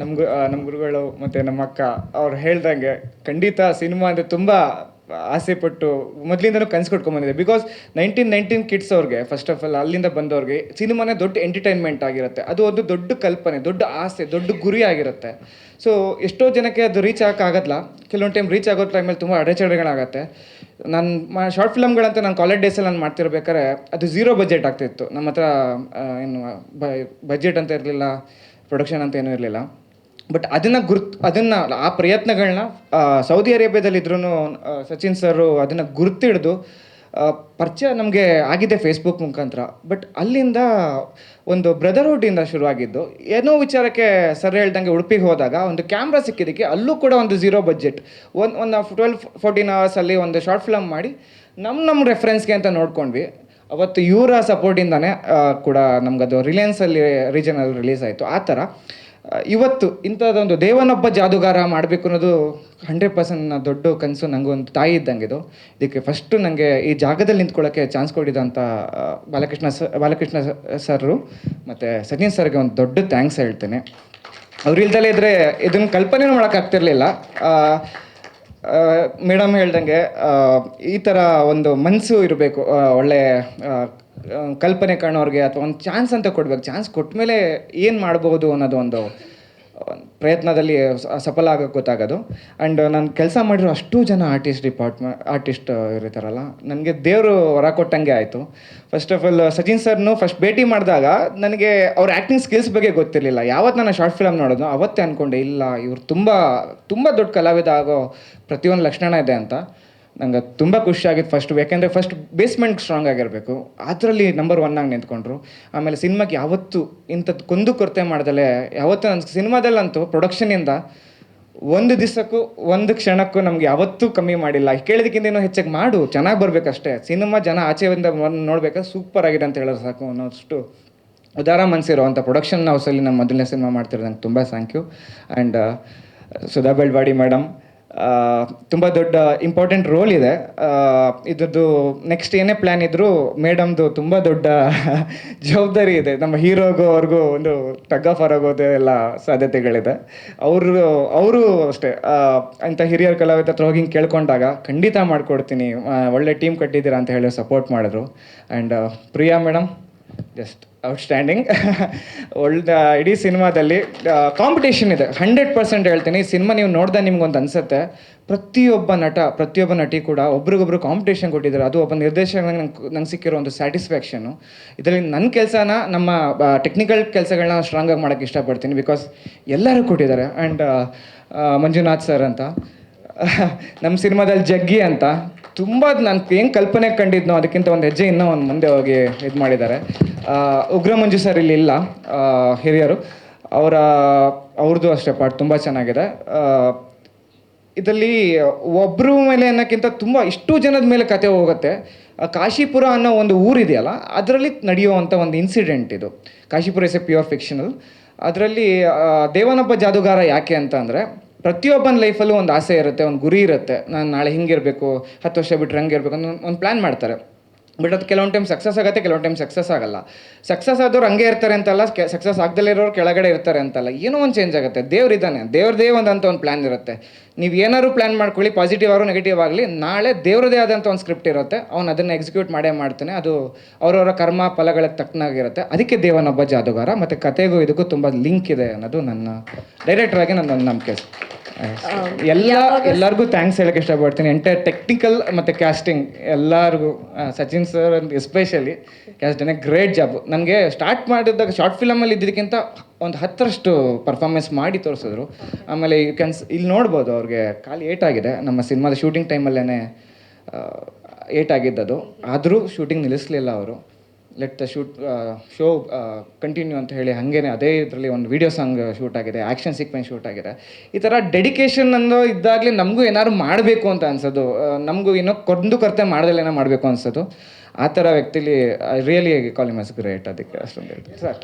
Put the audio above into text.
ನಮ್ಮ ಗು ನಮ್ಮ ಗುರುಗಳು ಮತ್ತು ನಮ್ಮ ಅಕ್ಕ ಅವ್ರು ಹೇಳ್ದಂಗೆ ಖಂಡಿತ ಸಿನಿಮಾ ಅಂದರೆ ತುಂಬ ಆಸೆ ಪಟ್ಟು ಮೊದಲಿಂದನೂ ಕನ್ಸು ಬಂದಿದೆ. ಬಿಕಾಸ್ ನೈನ್ಟೀನ್ ನೈನ್ಟೀನ್ ಕಿಡ್ಸ್ ಅವ್ರಿಗೆ ಫಸ್ಟ್ ಆಫ್ ಆಲ್ ಅಲ್ಲಿಂದ ಬಂದವ್ರಿಗೆ ಸಿನಿಮಾನೇ ದೊಡ್ಡ ಎಂಟರ್ಟೈನ್ಮೆಂಟ್ ಆಗಿರುತ್ತೆ. ಅದು ಒಂದು ದೊಡ್ಡ ಕಲ್ಪನೆ, ದೊಡ್ಡ ಆಸೆ, ದೊಡ್ಡ ಗುರಿ ಆಗಿರುತ್ತೆ. ಸೊ ಎಷ್ಟೋ ಜನಕ್ಕೆ ಅದು ರೀಚ್ ಆಗೋಕ್ಕಾಗಲ್ಲ ಕೆಲವೊಂದು ಟೈಮ್ ರೀಚ್ ಆಗೋ ಟೈಮಲ್ಲಿ ತುಂಬ ಅಡೆಚಣೆಗಳಾಗತ್ತೆ. ನಾನು ಶಾರ್ಟ್ ಫಿಲಮ್ಗಳಂತ ನಾನು ಕಾಲೇಜ್ ಡೇಸಲ್ಲಿ ನಾನು ಮಾಡ್ತಿರ್ಬೇಕಾದ್ರೆ ಅದು ಝೀರೋ ಬಜೆಟ್ ಆಗ್ತಿತ್ತು. ನಮ್ಮ ಹತ್ರ ಏನು ಬಜೆಟ್ ಅಂತ ಇರಲಿಲ್ಲ. ಪ್ರೊಡಕ್ಷನ್ ಅಂತ ಏನೂ ಇರಲಿಲ್ಲ. ಬಟ್ ಅದನ್ನು ಗುರುತು, ಅದನ್ನು ಆ ಪ್ರಯತ್ನಗಳನ್ನ ಸೌದಿ ಅರೇಬಿಯಾದಲ್ಲಿ ಇದ್ರೂ ಸಚಿನ್ ಸರು ಅದನ್ನು ಗುರುತಿಡಿದು ಪರಿಚಯ ನಮಗೆ ಆಗಿದೆ ಫೇಸ್ಬುಕ್ ಮುಖಾಂತರ. ಬಟ್ ಅಲ್ಲಿಂದ ಒಂದು ಬ್ರದರ್ಹುಡ್ಡಿಂದ ಶುರುವಾಗಿದ್ದು, ಏನೋ ವಿಚಾರಕ್ಕೆ ಸರ್ ಹೇಳ್ದಂಗೆ ಉಡುಪಿಗೆ ಹೋದಾಗ ಒಂದು ಕ್ಯಾಮ್ರಾ ಸಿಕ್ಕಿದ್ದಕ್ಕೆ ಅಲ್ಲೂ ಕೂಡ ಒಂದು ಝೀರೋ ಬಜೆಟ್ ಒಂದು ಒಂದು ಟ್ವೆಲ್ ಫೋರ್ಟೀನ್ ಅವರ್ಸಲ್ಲಿ ಒಂದು ಶಾರ್ಟ್ ಫಿಲಮ್ ಮಾಡಿ ನಮ್ಮ ನಮ್ಮ ರೆಫರೆನ್ಸ್ಗೆ ಅಂತ ನೋಡ್ಕೊಂಡ್ವಿ. ಅವತ್ತು ಇವರ ಸಪೋರ್ಟಿಂದನೇ ಕೂಡ ನಮಗದು ರಿಲಯನ್ಸಲ್ಲಿ ರೀಜನಲ್ಲಿ ರಿಲೀಸ್ ಆಯಿತು. ಆ ಥರ ಇವತ್ತು ಇಂಥದ್ದೊಂದು ದೇವನೊಬ್ಬ ಜಾದುಗಾರ ಮಾಡಬೇಕು ಅನ್ನೋದು ಹಂಡ್ರೆಡ್ ಪರ್ಸೆಂಟ್ ದೊಡ್ಡ ಕನಸು ನನಗೆ ತಾಯಿ ಇದ್ದಂಗೆ ಇದು. ಇದಕ್ಕೆ ಫಸ್ಟು ನನಗೆ ಈ ಜಾಗದಲ್ಲಿ ನಿಂತ್ಕೊಳ್ಳೋಕ್ಕೆ ಚಾನ್ಸ್ ಆ, ಬಾಲಕೃಷ್ಣ ಸ ಬಾಲಕೃಷ್ಣ ಸರ್ರು ಮತ್ತು ಸಚಿನ್ ಸರ್ಗೆ ಒಂದು ದೊಡ್ಡ ಥ್ಯಾಂಕ್ಸ್ ಹೇಳ್ತೇನೆ. ಅವ್ರು ಇಲ್ದಲೇ ಇದ್ದರೆ ಇದನ್ನು ಕಲ್ಪನೆ ಮಾಡೋಕ್ಕಾಗ್ತಿರ್ಲಿಲ್ಲ. ಮೇಡಮ್ ಹೇಳ್ದಂಗೆ ಈ ಥರ ಒಂದು ಮನಸ್ಸು ಇರಬೇಕು ಒಳ್ಳೆ ಕಲ್ಪನೆ ಕಾಣೋರಿಗೆ ಅಥವಾ ಒಂದು ಚಾನ್ಸ್ ಅಂತ ಕೊಡ್ಬೇಕು. ಚಾನ್ಸ್ ಕೊಟ್ಟ ಮೇಲೆ ಏನು ಮಾಡ್ಬೋದು ಅನ್ನೋದು ಒಂದು ಪ್ರಯತ್ನದಲ್ಲಿ ಸಫಲ ಆಗೋಕ್ಕೆ ಗೊತ್ತಾಗೋದು. ಆ್ಯಂಡ್ ನಾನು ಕೆಲಸ ಮಾಡಿರೋ ಅಷ್ಟು ಜನ ಆರ್ಟಿಸ್ಟ್ ಡಿಪಾರ್ಟ್ಮೆಂಟ್ ಆರ್ಟಿಸ್ಟ್ ಇರ್ತಾರಲ್ಲ, ನನಗೆ ದೇವರು ಹೊರ ಕೊಟ್ಟಂಗೆ ಆಯಿತು. ಫಸ್ಟ್ ಆಫ್ ಆಲ್ ಸಚಿನ್ ಸರ್ನು ಫಸ್ಟ್ ಭೇಟಿ ಮಾಡಿದಾಗ ನನಗೆ ಅವ್ರ ಆ್ಯಕ್ಟಿಂಗ್ ಸ್ಕಿಲ್ಸ್ ಬಗ್ಗೆ ಗೊತ್ತಿರಲಿಲ್ಲ. ಯಾವತ್ತು ನಾನು ಶಾರ್ಟ್ ಫಿಲಮ್ ನೋಡೋದು ಅವತ್ತೇ ಅಂದ್ಕೊಂಡೆ ಇಲ್ಲ, ಇವ್ರು ತುಂಬ ತುಂಬ ದೊಡ್ಡ ಕಲಾವಿದ ಆಗೋ ಪ್ರತಿಯೊಂದು ಲಕ್ಷಣ ಇದೆ ಅಂತ. ನಂಗೆ ತುಂಬ ಖುಷಿಯಾಗಿತ್ತು ಫಸ್ಟ್ ಯಾಕೆಂದರೆ ಫಸ್ಟ್ ಬೇಸ್ಮೆಂಟ್ ಸ್ಟ್ರಾಂಗ್ ಆಗಿರಬೇಕು. ಅದರಲ್ಲಿ ನಂಬರ್ ಒನ್ ಆಗಿ ನಿಂತ್ಕೊಂಡ್ರು. ಆಮೇಲೆ ಸಿನಿಮಾಗೆ ಯಾವತ್ತು ಇಂಥದ್ದು ಕೊಂದು ಕೊರತೆ ಮಾಡ್ದಲೆ, ಯಾವತ್ತೂ ನನ್ನ ಸಿನಿಮಾದಲ್ಲಂತೂ ಪ್ರೊಡಕ್ಷನಿಂದ ಒಂದು ದಿವಸಕ್ಕೂ ಒಂದು ಕ್ಷಣಕ್ಕೂ ನಮ್ಗೆ ಯಾವತ್ತೂ ಕಮ್ಮಿ ಮಾಡಿಲ್ಲ. ಕೇಳಿದಕ್ಕಿಂತ ಇನ್ನೂ ಹೆಚ್ಚಾಗಿ ಮಾಡು, ಚೆನ್ನಾಗಿ ಬರಬೇಕಷ್ಟೇ. ಸಿನಿಮಾ ಜನ ಆಚೆಯಿಂದ ನೋಡ್ಬೇಕಾದ್ರೆ ಸೂಪರ್ ಆಗಿದೆ ಅಂತ ಹೇಳೋದು ಸಾಕು ಅನ್ನೋಷ್ಟು ಉದಾರ ಮನಸ್ಸಿರುವಂಥ ಪ್ರೊಡಕ್ಷನ್ ಹೌಸಲ್ಲಿ ನಮ್ಮ ಮೊದಲನೇ ಸಿನಿಮಾ ಮಾಡ್ತಿರೋದು, ನಂಗೆ ತುಂಬ thank you and Sudha Belwadi madam ತುಂಬ ದೊಡ್ಡ ಇಂಪಾರ್ಟೆಂಟ್ ರೋಲ್ ಇದೆ. ಇದರದ್ದು ನೆಕ್ಸ್ಟ್ ಏನೇ ಪ್ಲ್ಯಾನ್ ಇದ್ದರೂ ಮೇಡಮ್ದು ತುಂಬ ದೊಡ್ಡ ಜವಾಬ್ದಾರಿ ಇದೆ. ನಮ್ಮ ಹೀರೋಗೂ ಅವ್ರಿಗೂ ಒಂದು ಟಗ್ ಆಫ್ ಆಗೋದು ಎಲ್ಲ ಸಾಧ್ಯತೆಗಳಿದೆ. ಅವರು ಅವರು ಅಷ್ಟೇ. ಅಂಥ ಹಿರಿಯರ ಕಲಾವಿದ ಹತ್ರ ಹಿಂಗ್ ಕೇಳ್ಕೊಂಡಾಗ ಖಂಡಿತ ಮಾಡಿಕೊಡ್ತೀನಿ ಒಳ್ಳೆ ಟೀಮ್ ಕಟ್ಟಿದ್ದೀರಾ ಅಂತ ಹೇಳಿ ಸಪೋರ್ಟ್ ಮಾಡಿದ್ರು. And Priya madam just outstanding ಒಳ್ಳೆ ಇಡೀ ಸಿನಿಮಾದಲ್ಲಿ ಕಾಂಪಿಟೇಷನ್ ಇದೆ. ಹಂಡ್ರೆಡ್ ಪರ್ಸೆಂಟ್ ಹೇಳ್ತೀನಿ, ಈ ಸಿನಿಮಾ ನೀವು ನೋಡ್ದೆ ನಿಮ್ಗೊಂದು ಅನ್ಸುತ್ತೆ. ಪ್ರತಿಯೊಬ್ಬ ನಟ, ಪ್ರತಿಯೊಬ್ಬ ನಟಿ ಕೂಡ ಒಬ್ರಿಗೊಬ್ರು ಕಾಂಪಿಟೇಷನ್ ಕೊಟ್ಟಿದ್ದಾರೆ. ಅದು ಒಬ್ಬ ನಿರ್ದೇಶಕ ನಂಗೆ ನಂಗೆ ಸಿಕ್ಕಿರೋ ಒಂದು ಸ್ಯಾಟಿಸ್ಫ್ಯಾಕ್ಷನು ಇದರಲ್ಲಿ ನನ್ನ ಕೆಲಸನ, ನಮ್ಮ ಟೆಕ್ನಿಕಲ್ ಕೆಲಸಗಳನ್ನ ಸ್ಟ್ರಾಂಗಾಗಿ ಮಾಡೋಕ್ಕೆ ಇಷ್ಟಪಡ್ತೀನಿ ಬಿಕಾಸ್ ಎಲ್ಲರೂ ಕೊಟ್ಟಿದ್ದಾರೆ. ಆ್ಯಂಡ್ ಮಂಜುನಾಥ್ ಸರ್ ಅಂತ ನಮ್ಮ ಸಿನಿಮಾದಲ್ಲಿ ಜಗ್ಗಿ ಅಂತ, ತುಂಬ ನಾನು ಏನು ಕಲ್ಪನೆ ಕಂಡಿದ್ನೋ ಅದಕ್ಕಿಂತ ಒಂದು ಹೆಜ್ಜೆ ಇನ್ನೂ ಒಂದು ಮುಂದೆ ಹೋಗಿ ಇದು ಮಾಡಿದ್ದಾರೆ. ಉಗ್ರ ಮಂಜು ಸರ್ ಇಲ್ಲಿ ಇಲ್ಲ ಹಿರಿಯರು. ಅವರ, ಅವ್ರದ್ದು ಅಷ್ಟೇ ಪಾಟ್ ತುಂಬ ಚೆನ್ನಾಗಿದೆ. ಇದರಲ್ಲಿ ಒಬ್ಬರು ಮೇಲೆ ಅನ್ನೋಕ್ಕಿಂತ ತುಂಬ ಇಷ್ಟು ಜನದ ಮೇಲೆ ಕತೆ ಹೋಗುತ್ತೆ. ಕಾಶಿಪುರ ಅನ್ನೋ ಒಂದು ಊರಿದೆಯಲ್ಲ, ಅದರಲ್ಲಿ ನಡೆಯುವಂಥ ಒಂದು ಇನ್ಸಿಡೆಂಟ್ ಇದು. Kashipura is a pure fictional ಅದರಲ್ಲಿ ದೇವನಪ್ಪ ಜಾದುಗಾರ ಯಾಕೆ ಅಂತ ಅಂದರೆ, ಪ್ರತಿಯೊಬ್ಬನ ಲೈಫಲ್ಲೂ ಒಂದು ಆಸೆ ಇರುತ್ತೆ, ಒಂದು ಗುರಿ ಇರುತ್ತೆ. ನಾನು ನಾಳೆ ಹಿಂಗಿರಬೇಕು, ಹತ್ತು ವರ್ಷ ಬಿಟ್ಟರೆ ಹಂಗೆ ಇರಬೇಕು ಅನ್ನೋ ಒಂದು ಪ್ಲ್ಯಾನ್ ಮಾಡ್ತಾರೆ. ಬಟ್ ಅದು ಕೆಲವೊಂದು ಟೈಮ್ ಸಕ್ಸಸ್ ಆಗುತ್ತೆ, ಕೆಲವೊಂದು ಟೈಮ್ ಸಕ್ಸಸ್ ಆಗಲ್ಲ. ಸಕ್ಸಸ್ ಆದವ್ರು ಹಂಗೆ ಇರ್ತಾರೆ ಅಂತಲ್ಲ ಸಕ್ಸಸ್ ಆಗದಲ್ಲೇ ಇರೋರು ಕೆಳಗಡೆ ಇರ್ತಾರೆ ಅಂತಲ್ಲ. ಏನೋ ಒಂದು ಚೇಂಜ್ ಆಗುತ್ತೆ. ದೇವ್ರಿದ್ದಾನೆ ದೇವ್ರದೇ ಅಂತ ಒಂದು ಪ್ಲ್ಯಾನ್ ಇರುತ್ತೆ. ನೀವು ಏನಾದ್ರು ಪ್ಲ್ಯಾನ್ ಮಾಡ್ಕೊಳ್ಳಿ ಪಾಸಿಟಿವ್ ಆದರೂ ನೆಗೆಟಿವ್ ಆಗಲಿ, ನಾಳೆ ದೇವ್ರದೇ ಆದಂಥ ಒಂದು ಸ್ಕ್ರಿಪ್ಟ್ ಇರುತ್ತೆ. ಅವ್ನು ಅದನ್ನು ಎಕ್ಸಿಕ್ಯೂಟ್ ಮಾಡೇ ಮಾಡ್ತಾನೆ. ಅದು ಅವರವರ ಕರ್ಮ ಫಲಗಳಿಗೆ ತಕ್ಕನಾಗಿರುತ್ತೆ. ಅದಕ್ಕೆ ದೇವನೊಬ್ಬ ಜಾದುಗಾರ. ಮತ್ತು ಕತೆಗೂ ಇದಕ್ಕೂ ತುಂಬ ಲಿಂಕ್ ಇದೆ ಅನ್ನೋದು ನನ್ನ ಡೈರೆಕ್ಟರ್ ಆಗಿ ನನ್ನ ನಂಬಿಕೆ. ಎಲ್ಲ ಎಲ್ಲರಿಗೂ ಥ್ಯಾಂಕ್ಸ್ ಹೇಳಕ್ಕೆ ಇಷ್ಟಪಡ್ತೀನಿ. ಎಂಟೈರ್ ಟೆಕ್ನಿಕಲ್ ಮತ್ತು ಕ್ಯಾಸ್ಟಿಂಗ್ ಎಲ್ಲರಿಗೂ Sachin sir especially cast done a great job ನನಗೆ ಸ್ಟಾರ್ಟ್ ಮಾಡಿದಾಗ ಶಾರ್ಟ್ ಫಿಲಮಲ್ಲಿ ಇದ್ದಿದ್ದಕ್ಕಿಂತ ಒಂದು ಹತ್ತರಷ್ಟು ಪರ್ಫಾರ್ಮೆನ್ಸ್ ಮಾಡಿ ತೋರಿಸಿದ್ರು. ಆಮೇಲೆ ಯು ಕ್ಯಾನ್ಸ್ ಇಲ್ಲಿ ನೋಡ್ಬೋದು ಅವ್ರಿಗೆ ಖಾಲಿ ಏಟಾಗಿದೆ. ನಮ್ಮ ಸಿನಿಮಾದ ಶೂಟಿಂಗ್ ಟೈಮಲ್ಲೇ ಏಟಾಗಿದ್ದದು. ಆದರೂ ಶೂಟಿಂಗ್ ನಿಲ್ಲಿಸಲಿಲ್ಲ ಅವರು. Let the shoot show continue ಅಂತ ಹೇಳಿ ಹಾಗೇನೆ ಅದೇ ಇದರಲ್ಲಿ ಒಂದು ವಿಡಿಯೋ ಸಾಂಗ್ ಶೂಟ್ ಆಗಿದೆ ಆ್ಯಕ್ಷನ್ ಸೀಕ್ವೆನ್ಸ್ ಶೂಟ್ ಆಗಿದೆ. ಈ ಥರ ಡೆಡಿಕೇಶನ್ ಅನ್ನೋ ಇದ್ದಾಗಲೇ ನಮಗೂ ಏನಾದ್ರು ಮಾಡಬೇಕು ಅಂತ ಅನ್ಸೋದು. ನಮಗೂ ಏನೋ ಕೊಂದು ಕರ್ತೆ ಮಾಡ್ದಲ್ಲ ಏನೋ ಮಾಡಬೇಕು ಅನ್ಸೋದು. ಆ ಥರ ವ್ಯಕ್ತಿಲಿ ರಿಯಲಿ ಕಾಲಿಂಗ್ ಮಸ್ ಗ್ರೇಟ್ ಅದಕ್ಕೆ ಅಷ್ಟೊಂದು ಸರ್.